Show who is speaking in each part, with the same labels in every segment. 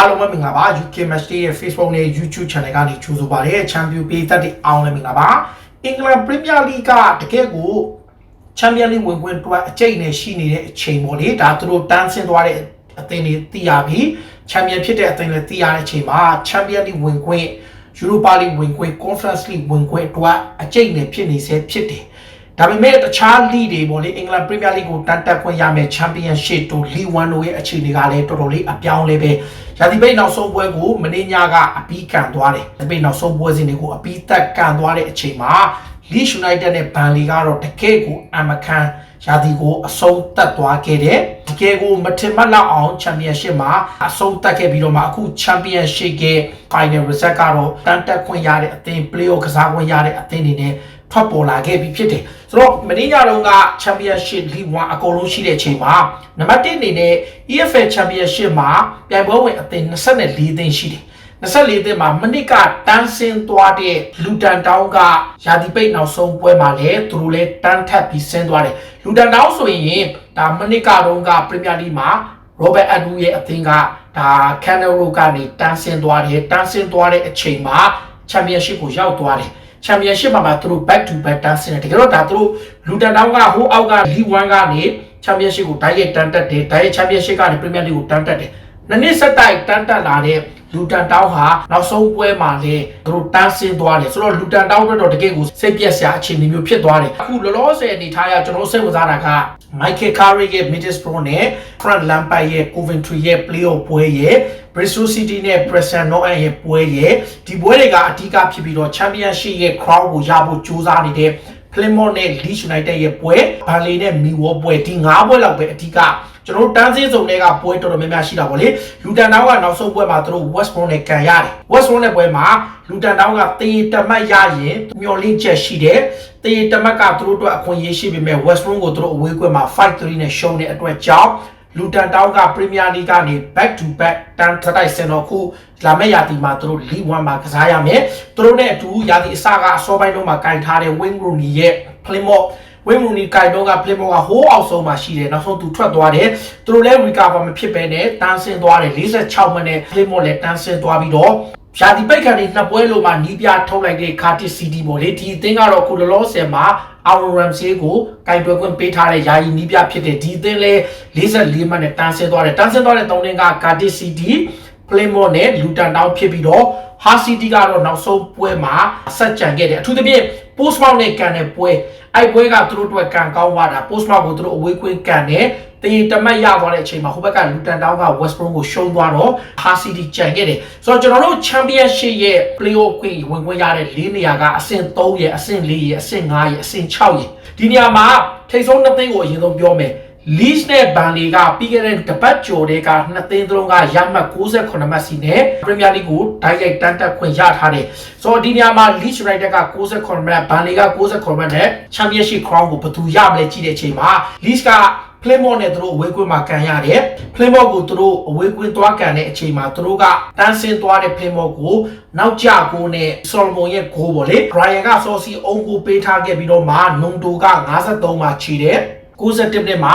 Speaker 1: အားလုံးပဲမင်္ဂလာပါ UK Match Day ရဲ့ Facebook နဲ့ YouTube Channel ကနေကြိုဆိုပါရစေ။ Champion ပေးသက်တဲ့အောင်လည်းမင်္ဂလာပါ။ England Premier League ကတကယ်ကို Champion League ဝင်ခွင့်အတွက်အကျိတ်နဲ့ရှိနေတဲ့အချိန်ပေါ့လေ။ဒါသူတို့တန်းဆင်းသွားတဲ့အသင်းတွေသိရပြီ။ Champion ဖြစ်တဲ့အသင်းတွေသိရတဲ့အချိန်မှာ Champion League ဝင်ခွင့် Europa League ဝင်ခွင့် Conference League ဝင်ခွင့်အတွက်အကျိတ်နဲ့ဖြစ်နေစေဖြစ်တယ်။ ဒါပေမဲ့တခြား league တွေပေါ့လေအင်္ဂလန် Premier League ကိုတန်တက်ခွင့်ရမယ် Championship တို့ League 1တို့ရဲ့အခြေအနေကလည်းတော်တော်လေးအပြောင်းလဲပဲရာသီပိတ်နောက်ဆုံးပွဲကိုမင်းညကအပြီးကန်သွားတယ်။ဒီပိတ်နောက်ဆုံးပွဲစဉ်တွေကိုအပြီးသက်ကန်သွားတဲ့အချိန်မှာ Leeds United နဲ့ Burnley ကတော့တကယ့်ကိုအမကန်ရာသီကိုအဆုံးသတ်သွားခဲ့တယ်။တကယ်ကိုမထင်မှတ်လောက်အောင်ချန်ပီယံရှစ်မှာအဆုံးသတ်ခဲ့ပြီးတော့မှအခုချန်ပီယံရှစ်ရဲ့ final result ကတော့တန်တက်ခွင့်ရတဲ့အသင်း play off ကစားခွင့်ရတဲ့အသင်းတွေနဲ့ ထွက်ပေါ်လာခဲ့ပြီးဖြစ်တယ်။ဆိုတော့မင်းညတော့က Championship League 1အကုန်လုံးရှိတဲ့အချိန်မှာနံပါတ်1အနေနဲ့ EFL Championship မှာပြိုင်ပွဲဝင်အသင်း24သင်းရှိတယ်။24သင်းမှာမနစ်ကတန်းဆင်းသွားတဲ့လူတန်တောင်းကရာသီပိတ်နောက်ဆုံးပွဲမှာလည်းသူတို့လည်းတန်းထပ်ပြီးဆင်းသွားတယ်လူတန်တောင်းဆိုရင်ဒါမနစ်ကတော့ကပရီးမီးယားလိမှာရောဘတ်အဒူရဲ့အသင်းကဒါကန်နရိုကနေတန်းဆင်းသွားတယ်တန်းဆင်းသွားတဲ့အချိန်မှာချန်ပီယံရှစ်ကိုရောက်သွားတယ် ချန်ပီယံရှစ်မှာမှာသူတို့ back to back တန်းဆင်းတယ်တကယ်တော့ဒါသူတို့လူတန်တောင်းကဟိုအောက်က League 1ကနေချန်ပီယံရှစ်ကိုတိုက်ရိုက်တန်းတက်တယ်တိုက်ရိုက်ချန်ပီယံရှစ်ကနေပရီးမီးယားလိကိုတန်းတက်တယ်နှစ်နှစ်ဆက်တိုက်တန်းတက်လာတဲ့လူတန်တောင်းဟာနောက်ဆုံးပွဲမှာလေသူတို့တန်းဆင်းသွားတယ်ဆိုတော့လူတန်တောင်းတော့တကယ်ကိုစိတ်ပြက်စရာအခြေအနေမျိုးဖြစ်သွားတယ်အခုလောလောဆယ်အနေထားရကျွန်တော်စိတ်ဝင်စားတာက Michael Carrick ရဲ့ Middlesbrough နဲ့ Frank Lampard ရဲ့ Coventry ရဲ့ playoff ပွဲရဲ့ Bristol City နဲ့ Preston North End ရဲ့ပွဲရဲ့ဒီပွဲတွေကအဓိကဖြစ်ပြီးတော့ Championship ရဲ့ crown ကိုရဖို့ကြိုးစားနေတဲ့ Plymouth နဲ့ Leeds United ရဲ့ပွဲ Burnley နဲ့ Millwall ပွဲဒီ၅ပွဲလောက်ပဲအဓိကကျွန်တော်တန်းစင်းစုံတွေကပွဲတော်တော်များများရှိတာပေါ့လေလူတန်တောင်းကနောက်ဆုံးပွဲမှာသူတို့ West Brom နဲ့ကန်ရတယ် West Brom နဲ့ပွဲမှာလူတန်တောင်းကတေးတမတ်ရရင်မျော်လင့်ချက်ရှိတယ်တေးတမတ်ကသူတို့အတွက်အခွင့်အရေးရှိပေမဲ့ West Brom ကိုသူတို့အဝေးကွက်မှာ5-3နဲ့ရှုံးတဲ့အတွက်ကြောင့် လူတန်တောင်းကပရီးမီးယားလိကနေ back to back တန်စတိုက်စင်တော့ခုလာမယ့်ရာသီမှာသူတို့ League 1မှာကစားရမယ်သူတို့နဲ့အတူရာသီအစကအစောပိုင်းတုန်းမှာကင်ထားတဲ့ Wayne Rooney ရဲ့ Plymouth ဝင်းမူနီကိုင်တော့ကဖလင်မောကဟိုးအောင်ဆုံးမှာရှိတယ်နောက်ဆုံးသူထွက်သွားတယ်သူတို့လည်း recover မဖြစ်ဘဲနဲ့တန်းဆင်းသွားတယ်46မိနစ်ဖလင်မောလည်းတန်းဆင်းသွားပြီးတော့ ဖြာဒီပိတ်ခံနေနှစ်ပွဲလုံးမှာနီးပြထုတ်လိုက်တဲ့ကာတီစီတီပေါ့လေဒီအသင်းကတော့ခုလောလောဆယ်မှာအာရိုရမ်စီကိုကင်တွယ်ခွင့်ပေးထားတဲ့ယာယီနီးပြဖြစ်တဲ့ဒီအသင်းလည်း44မိနစ်တန်းဆင်းသွားတယ်တန်းဆင်းသွားတဲ့၃နှစ်ကကာတီစီတီပလင်မောနဲ့လူတန်တောင်းဖြစ်ပြီးတော့ဟာစီတီကတော့နောက်ဆုံးပွဲမှာဆက်ကြံခဲ့တယ်အထူးသဖြင့် post mount နဲ့ကန်တဲ့ပွဲအဲ့ပွဲကသူတို့အတွက်ကန်ကောင်းသွားတာ post mount ကိုသူတို့အဝေးကွင်းကန်တယ် တရင်တမတ်ရသွားတဲ့အချိန်မှာဟိုဘက်ကလူတန်တောင်းက West Brom ကိုရှုံးသွားတော့ Ha City ကြံခဲ့တယ်ဆိုတော့ကျွန်တော်တို့ Championship ရဲ့ Playoff ခွင့်ဝင်ခွင့်ရတဲ့၄နေရာကအဆင့်3ရဲ့အဆင့်4ရဲ့အဆင့်5ရဲ့အဆင့်6ရဲ့ဒီနေရာမှာထိပ်ဆုံးနှစ်သိန်းကိုအရင်ဆုံးပြောမယ် Leeds နဲ့ Burnley ကပြီးခဲ့တဲ့တပတ်ကျော်တဲ့ကနှစ်သိန်းသုံးကရမှတ်68မှတ်စီနဲ့ Premier League ကိုတိုက်ရိုက်တန်းတက်ခွင့်ရထားတယ်။ဆိုတော့ဒီနေရာမှာ Leeds United က68မှတ် Burnley က68မှတ်နဲ့ Championship Crown ကိုဘယ်သူရမလဲကြည့်တဲ့အချိန်မှာ Leeds က Plymouth နဲ့သူတို့အဝေးကွင်းမှာကန်ရတယ်။ Plymouth ကိုသူတို့အဝေးကွင်းသွားကန်တဲ့အချိန်မှာသူတို့ကတန်းဆင်းသွားတဲ့ Plymouth ကိုနောက်ကျကိုနဲ့ Solomon ရဲ့ဂိုးပေါ့လေ။ Brian က Saucy အုံးကိုပေးထားခဲ့ပြီးတော့မှ Nundo က53မှာခြေတယ်။60နှစ်မှာ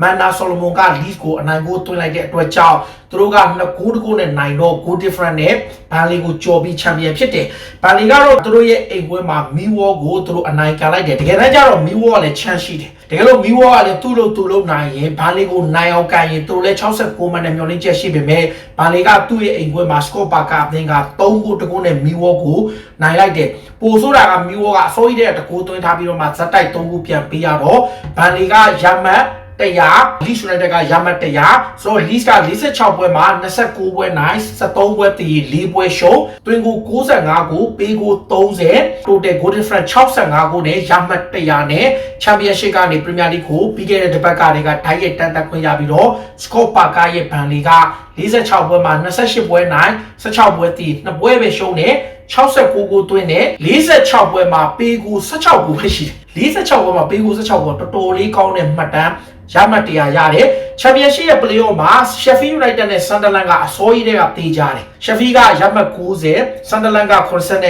Speaker 1: မန်နာဆိုလိုမွန်က lead ကိုအနိုင်ကိုသွင်းလိုက်တဲ့အတွက်ကြောင့်သူတို့ကနှစ်ဂိုးတကိုးနဲ့နိုင်တော့ goal different နဲ့ဘန်လီကိုကြော်ပြီးချန်ပီယံဖြစ်တယ်။ဘန်လီကတော့သူတို့ရဲ့အိမ်ပွဲမှာမီဝေါကိုသူတို့အနိုင်ကန်လိုက်တယ်။တကယ်တမ်းကျတော့မီဝေါကလည်းချမ်းရှိတယ်။တကယ်လို့မီဝေါကလည်းသူ့လို့သူ့လို့နိုင်ရင်ဘန်လီကိုနိုင်အောင်ကန်ရင်သူတို့လည်း69မှတ်နဲ့မျောလင့်ချက်ရှိပေမဲ့ဘန်လီကသူ့ရဲ့အိမ်ပွဲမှာ score ပါကအသင်းက3ဂိုးတကိုးနဲ့မီဝေါကိုနိုင်လိုက်တယ်။ပိုဆိုတာကမီဝေါကအစိုးရတဲ့တကိုးသွင်းထားပြီးတော့မှဇက်တိုက်3ဂိုးပြန်ပေးရတော့ဘန်လီကရမှတ် 100 Leeds United ကရမှတ်100ဆိုတော့ Leeds က46ပွဲမှာ29ပွဲနိုင်73ပွဲတည်4ပွဲရှုံးတွင်ကို65ကိုပေးကို30 total goal difference 65ကိုနဲ့ရမှတ်100နဲ့ Championship ကနေ Premier League ကိုပြီးခဲ့တဲ့တစ်ပတ်ကတွေကဓာတ်ရိုက်တန်တက်ခွင့်ရပြီးတော့ Scott Parker ရဲ့ဘန်လီက46ပွဲမှာ28ပွဲနိုင်16ပွဲတည်2ပွဲပဲရှုံးတယ်69ကိုသွင်းတယ်46ပွဲမှာပေးကို16ကိုပဲရှိတယ်46ပွဲမှာပေးကို16ကိုတော်တော်လေးကောင်းတဲ့မှတ်တမ်း ရမှတ်တရားရတယ်ချန်ပီယံရှစ်ရဲ့ playoff မှာ Sheffield United နဲ့ Sunderland ကအစိုးရတဲ့ကတေးကြတယ် Sheffield ကရမှတ်90 Sunderland က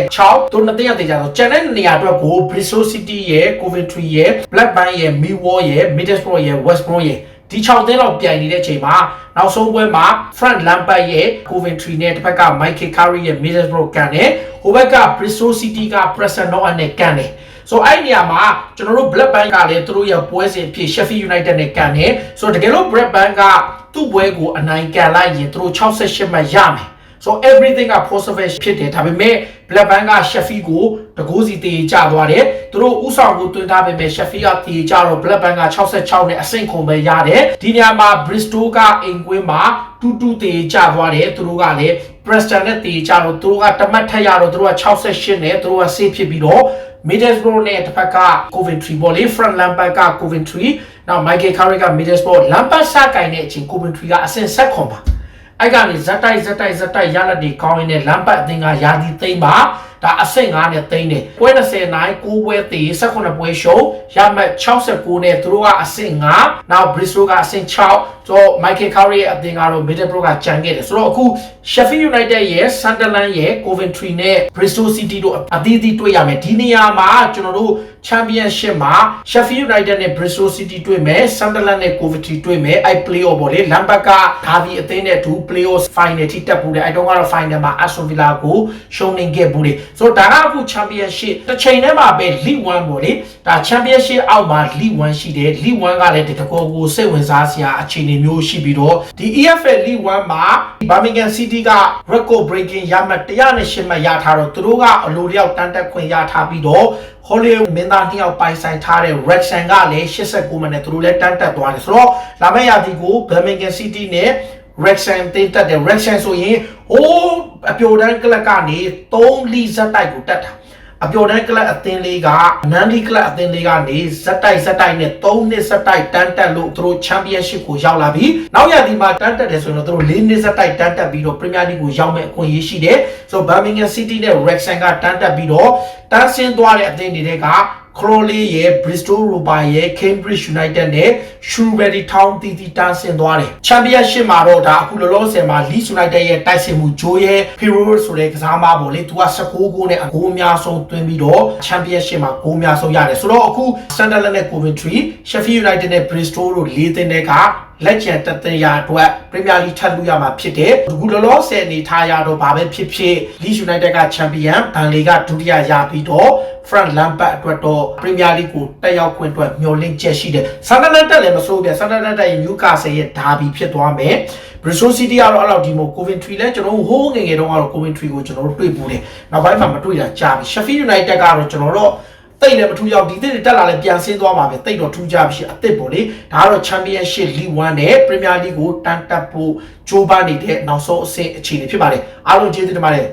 Speaker 1: 86တို့နှစ်သိန်းရတေးကြတော့ကျန်တဲ့နေရာအတွက်ကို Bristol City ရဲ့ Coventry ရဲ့ Blackburn ရဲ့ Millwall ရဲ့ Middlesbrough ရဲ့ West Brom ရဲ့ဒီ6သင်းလောက်ပြိုင်နေတဲ့အချိန်မှာနောက်ဆုံးပွဲမှာ Frank Lampard ရဲ့ Coventry နဲ့တစ်ဖက်က Michael Carrick ရဲ့ Middlesbrough ကန်တယ်ဟိုဘက်က Bristol City က Preston North End နဲ့ကန်တယ် ဆိုအဲ့နေရာမှာကျွန်တော်တို့ Black Band ကလည်းသူတို့ရဲ့ပွဲစဉ်ဖြစ် Sheffield United နဲ့ကန်တယ်ဆိုတော့တကယ်လို့ Black Band ကသူ့ပွဲကိုအနိုင်ကန်လိုက်ရင်သူတို့68မှတ်ရမယ် so everything က positive ဖြစ်တယ်ဒါပေမဲ့ Black Band က Sheffield ကိုတကိုးစီတေးကြသွားတယ်သူတို့ဥဆောင်ကိုတွင်ထားပေမဲ့ Sheffield ကတေးကြတော့ Black Band က66နဲ့အဆင့်ခုံပဲရတယ်ဒီနေရာမှာ Bristol ကအိမ်ကွင်းမှာတူတူတေးကြသွားတယ်သူတို့ကလည်း Preston နဲ့တေးကြတော့သူတို့ကတမတ်ထက်ရတော့သူတို့က68နဲ့သူတို့က save ဖြစ်ပြီးတော့ Middlesbrough နဲ့တစ်ဖက်က Coventry ပေါ့လေ Frank Lampard က Coventry နောက် Michael Carrick က Middlesbrough Lampard စကိုင်တဲ့အချိန် Coventry ကအဆင့်ဆက်ခွန်ပါအဲ့ကနေဇက်တိုက်ဇက်တိုက်ဇက်တိုက်ရလက်တွေကောင်းရင်းနဲ့ Lampard အသင်းကယာတီသိမ့်ပါ ဒါအဆင့်9နဲ့သိမ့်တယ်ပွဲ20နိုင်6ပွဲသေး18ပွဲရှုံးရမှတ်69နဲ့သူတို့ကအဆင့်9နောက် Bristol ကအဆင့်6ဆိုတော့ Michael Carrick ရဲ့အသင်းကတော့ Middlesbrough ကကြံခဲ့တယ်ဆိုတော့အခု Sheffield United ရဲ့ Sunderland ရဲ့ Coventry နဲ့ Bristol City တို့အသီးသီးတွေ့ရမယ်ဒီနေရာမှာကျွန်တော်တို့ Championship မှာ Sheffield United နဲ့ Bristol City တွေ့မယ် Sunderland နဲ့ Coventry တွေ့မယ်အဲ့ playoff ပေါ့လေ Lampard ကဒါဒီအသင်းနဲ့အတူ playoff final ထိတက်ပူတယ်အဲ့တော့ကတော့ final မှာ Aston Villa ကိုရှုံးနေခဲ့ဘူးလေဆိုတော့ဒါကအခု Championship တစ်ချိန်တည်းမှာပဲ League 1ပေါ့လေဒါ Championship အောက်မှာ League 1ရှိတယ် League 1ကလည်းတကယ်ကိုစိတ်ဝင်စားစရာအခြေအနေမျိုးရှိပြီးတော့ဒီ EFL League 1မှာ Birmingham City က record breaking ရမှတ်108မှတ်ရထားတော့သူတို့ကအလိုတယောက်တန်းတက်ခွင့်ရထားပြီးတော့ Hollywood မင်းသားနှစ်ယောက်ပိုင်ဆိုင်ထားတဲ့ Rexham ကလည်း89မှတ်နဲ့သူတို့လည်းတန်းတက်သွားတယ်ဆိုတော့လာမယ့်ရာသီကို Birmingham City နဲ့ Rexham တင်တက်တယ် Rexham ဆိုရင်ဟိုးအပြိုတန်းကလပ်ကနေ3လီဇက်တိုက်ကိုတက်တာအပျော်တန်းကလပ်အသင်းလေးကနန်ဒီကလပ်အသင်းလေးကနေဇက်တိုက်ဇက်တိုက်နဲ့3နှစ်ဇက်တိုက်တန်းတက်လို့သူတို့ချန်ပီယံရှစ်ကိုရောက်လာပြီနောက်ရဒီမှာတန်းတက်တယ်ဆိုရင်တော့သူတို့4နှစ်ဇက်တိုက်တန်းတက်ပြီးတော့ပရီးမီးယားလိကိုရောက်မဲ့အခွင့်အရေးရှိတယ်ဆိုတော့ Birmingham City နဲ့ Wrexham ကတန်းတက်ပြီးတော့တန်းဆင်းသွားတဲ့အသင်းတွေက Crawley ရဲ့ Bristol Rovers ရဲ့ Cambridge United နဲ့ Shrewsbury Town တီတီတန်းဆင်းသွားတယ်။ Championship မှာတော့ဒါအခုလောလောဆယ်မှာ Leeds United ရဲ့တိုက်စစ်မှုဂျိုးရဲ့ Hero ဆိုတဲ့ကစားမပေါ့လေ။ तू က19ဂိုးနဲ့အဂိုးအများဆုံးသွင်းပြီးတော့ Championship မှာဂိုးအများဆုံးရတယ်။ဆိုတော့အခု Sunderland နဲ့ Coventry, Sheffield United နဲ့ Bristol တို့၄သင်းတွေကလက်ကျန်တသရာအတွက်ပရီးမီးယားလိထပ်လူရမှာဖြစ်တယ်။အခုလောလောဆယ်အနေထားရတော့ဘာပဲဖြစ်ဖြစ် Leeds United ကချန်ပီယံ၊ဘန်လီကဒုတိယရပြီးတော့ Frank Lampard အတွက်တော့ပရီးမီးယားလိကိုတက်ရောက်ခွင့်အတွက်မျှော်လင့်ချက်ရှိတယ်။ Sunderland တက်လည်းမဆိုးပြ။ Sunderland တက်ရင် Newcastle ရဲ့ဒါဘီဖြစ်သွားမယ်။ Bristol City ကတော့အဲ့လောက်ဒီမို Coventry လည်းကျွန်တော်တို့ဟိုးငယ်ငယ်တုန်းကတော့ Coventry ကိုကျွန်တော်တို့တွေ့ပူတယ်။နောက်ပိုင်းမှာမတွေ့တာကြာပြီ။ Sheffield United ကတော့ကျွန်တော်တို့ တိတ်လည်းမထူးရောက်ဒီတစ်တွေတက်လာလည်းပြန်ဆင်းသွားမှာပဲတိတ်တော့ထူးကြပြီအစ်စ်ပေါ့လေဒါကတော့ Championship League 1နဲ့ Premier League ကိုတန်းတက်ဖို့ကြိုးပမ်းနေတဲ့နောက်ဆုံးအဆင့်အခြေအနေဖြစ်ပါတယ်အားလုံးကျေးဇူးတင်ပါတယ်